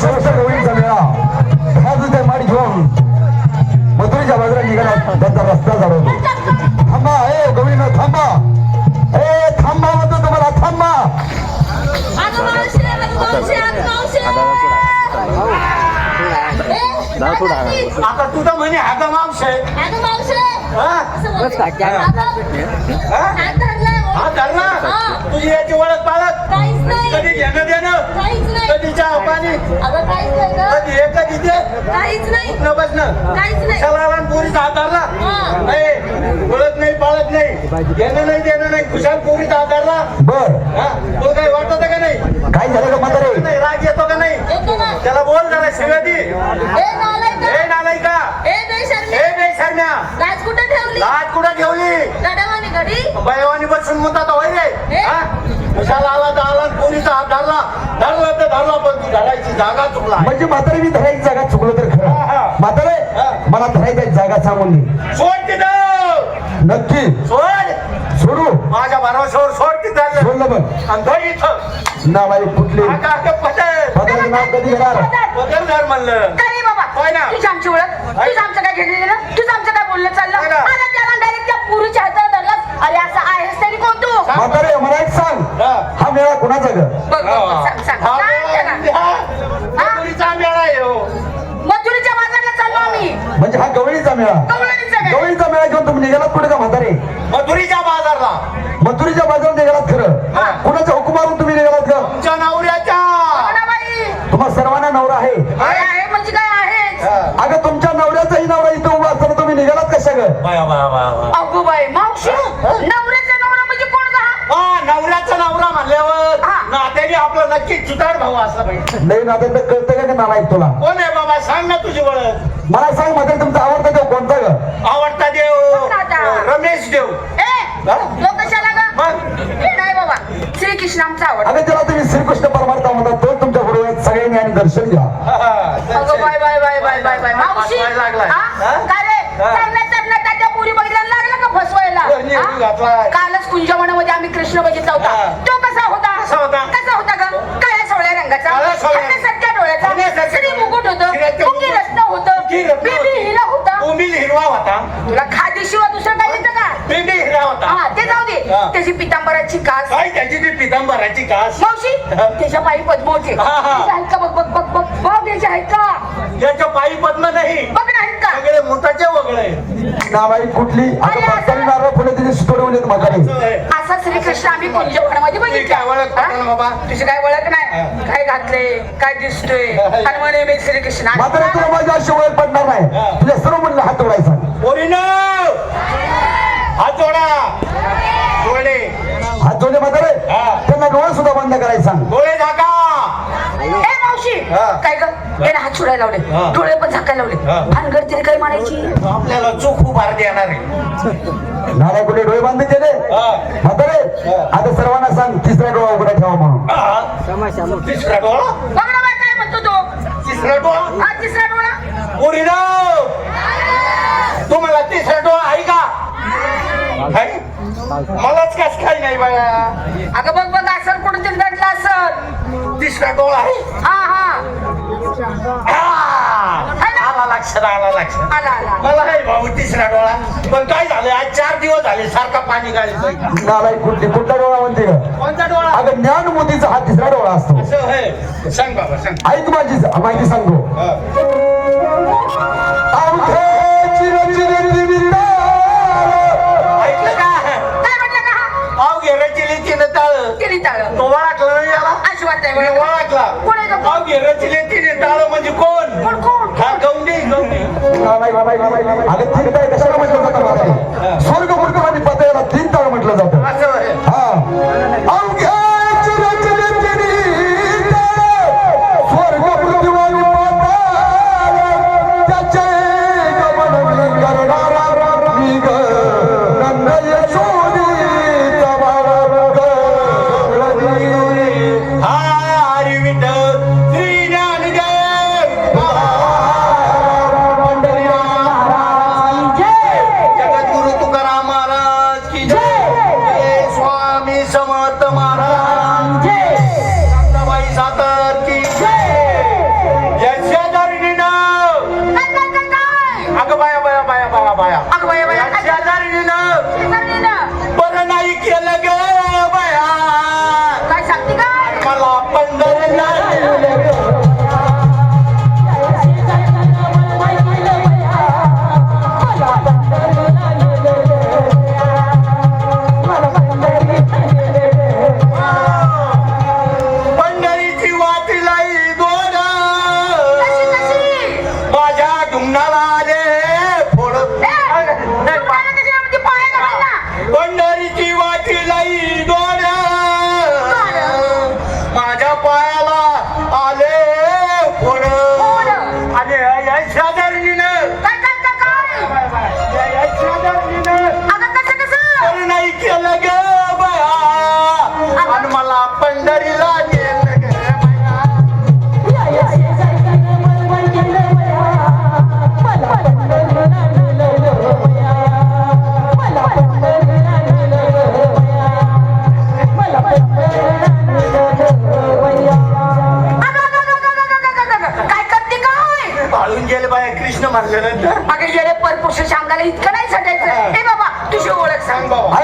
शेवटचा गवळीचा मेळा दहा जुते माडी घेऊन मथुरीच्या बाजूला निघाला त्यांचा रस्ता जाणवतो थांबा ए गवळीनं थांबा ए थांबा म्हणतो तुम्हाला थांबा आता तुझं म्हणे हागा मावशी. हा? हा? हा हा. तुझी याची ओळख पाळत. काहीच नाही. कधी घेणं देणं. काहीच नाही. कधी चहा पाणी. अगं काहीच नाही गं. कधी हे कधी ते. काहीच नाही. न बसणं. काहीच नाही. सगळा पोरीचा हात धरला. हा. नाही ओळख नाही पाळत नाही. घेणं नाही देणं नाही. खुशाल पोरीचा हात धरला. बर. हा? तुला काही वाटत का नाही? काय झालं का म्हातारे? नाही राग येतो का नाही? येतो ना. त्याला बोल जरा दी ए नालायक. हे ए बेशर्मी. हे नाही सरण्या लाज कुठे ठेवली? लाज कुठं ठेवली? बैवानी बसून म्हणतात होय रे. हे? हा? कशाला आला तर आला पोरीचा हात धरला. धरला तर धरला पण तू धरायची जागा चुकला म्हणजे म्हातारे मी धरायची जागा चुकलो तर खरं. म्हातारे. मला धरायची जागा सांगून दे. सोड तिथं. नक्की. सोड. सोडू? माझ्या भरोश्यावर सोड तिथं. सोडलं बघ आणि धर इथं. कुठली आता असं पटेल म्हातारे नाव कधी घेणार? धर म्हणलं. काय रे बाबा? होय ना. तुझी आमची ओळख? तुझं आमचं काय देणं तुझं आमचं काय बोलणं चाललं होय ना. आता त्याला डायरेक्ट त्या पुरीच्या हातात धरलास अरे असं आहेस तरी कोण तू म्हातारे मला एक सांग. हा. मेळा कोणाचा ग? बघ बघ, बघ, सांग सांग. हा. सांग त्याला. मेळा- हा. पोरीचा मेळा आहे हो. मजुरीच्या बाजारला चाललो आम्ही. म्हणजे हा गवळीचा मेळा. गवळणीचा काय? गवळीचा मेळा घेऊन तुम्ही निघालात कुठे का म्हातारे? मथुरीच्या बाजारला मथुरीच्या बाजारात निघालात खरं हा. कुणाच्या हुकुमावरून तुम्ही निघालात का तुमच्या नवऱ्याच्या हो ना बाई तुम्हा सर्वांना नवरा आहे काय आहे म्हणजे काय आहेच हा. अगं तुमच्या नवऱ्याचाही नवरा इथं उभा असताना तुम्ही निघालात कशा ग बाया, बाया, बाया, बाया. अगो बाई मावशी नवऱ्याचा नवरा म्हणजे कोण का हा? हा नवऱ्याचा नवरा म्हणल्यावर हा. नात्याने आपलं नक्की चुतार भाऊ असला पाहिजे नाही ना तर कळतं का नालायक तुला कोण आहे बाबा सांग ना तुझी ओळख मला सांग म्हातारे तुमचा आवडता देव कोणता ग आवडता देव? रमेश देव ए हा? लोक कशाला गा मग हे नाही बाबा श्रीकृष्ण आमचा आवड अगं त्याला तुम्ही श्रीकृष्ण परमार्थ म्हणतात तो तुमच्या बरोबर सगळ्यांनी आणि दर्शन घ्या. अगं bye bye bye bye bye bye मावशी फसवायला लागलाय. हा? काय रे हा. त्या पुरी बघितल्याला लागला का फसवायला हा? घातलाय. कालच कुंजवनामध्ये आम्ही कृष्ण बघितला होता हा. तो कसा कसा होता? कसा होता ग? काळ्या सावळ्या रंगाचा. हरणासारख्या डोळ्याचा. श्री मुकुट होतं. रत्न होतं. बेबी. हिरा होता. उमिल हिरवा होता. तुला खादीशिवाय दुसरं काय येतं का? बिंबी हिरा होता. हा ते जाऊ दे. त्याची पितांबराची कास. काय त्याची ती पितांबराची कास? मावशी. त्याच्या पायी पद्म होते. त्याचे आहेत का बघ बघ बघ बघ बघ त्याचे आहेत का त्याच्या पायी पद्म नाही. बघ सगळे मोठाचे वगळे. नावाई कुठली? अरे, अगं म्हातारी नारळ फुले तिथे सुतोडवून येत म्हातारी. असा श्रीकृष्ण आम्ही काय ओळख बघितला पटेल बाबा. तुझी काय ओळख नाही? काय घातले काय दिसतोय? आणि म्हणे मी श्रीकृष्ण. म्हातारे तुला माझी अशी ओळख पडणार हा. नाही तुझ्या सर्व म्हणलं हात जोडायचा. हात जोडा. डोळे हात जोडले म्हातारे. हा. त्यांना डोळे सुद्धा बंद करायला सांग डोळे झाका. मावशी. काय ग? याला हात सोडायला लावले. डोळे पण झाकायला लावले. भानगड तरी काय म्हणायची? आपल्याला चूक खूप अर्धी येणार आहे. नाराय कुठे डोळे बांधले हा. म्हातारे. आता सर्वांना सांग तिसरा डोळा उघडा ठेवा म्हणून. तिसरा डोळा? काय म्हणतो तो. तिसरा डोळा? हा तिसरा डोळा. पोरीनो तुम्हाला तिसरा डोळा आहे का? मलाच कस काय नाही बाया अगं बघ बघ असं कुठे दडला असं तिसरा डोळा आहे? हा. आला लक्षात आला लक्षात. आला आला मला नाही भाऊ तिसरा डोळा. पण काय झालं आज चार दिवस झाले सारखा पाणी गाळीतोय. नाराय कुठली कुठला डोळा म्हणते? ग कोणता डोळा? अगं ज्ञान मोदीचा हा तिसरा डोळा असतो. असं होय. सांग बाबा सांग. ऐक माझी माहिती सांगतो. हा. अवघे चिरचिर ऐकलं का काय म्हटलं का पाव घेराची तिने टाळ केली टाळ तो ओळखला नाही याला अशी वाटतंय मी कोण आहे तो? पाव घेराची तिने टाळ म्हणजे कोण? हा गौंडी गौंडी. अगं तीन ताळ कशाला রে कृष्ण मारल्यानंतर अगं येडे परपुरुष अंगाला इतकं नाही सटायचं. हे. बाबा तुझी ओळख सांग. बाबा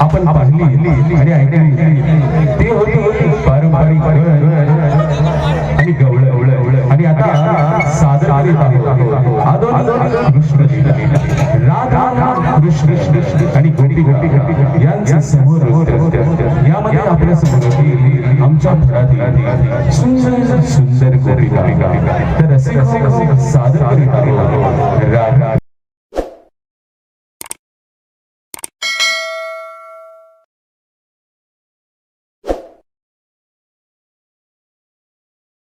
आपण पाहिली आणि ऐकली. ते होती पारंपरिक आणि गवळ आणि आता आहोत. आदोन कृष्ण. राधा कृष्ण. आणि गोपी गोपी यांचे समोर. यामध्ये आपल्यासमोर आमच्या घरातील सुंदर सुंदर गोपिका. तर असे सादर करीत आहोत.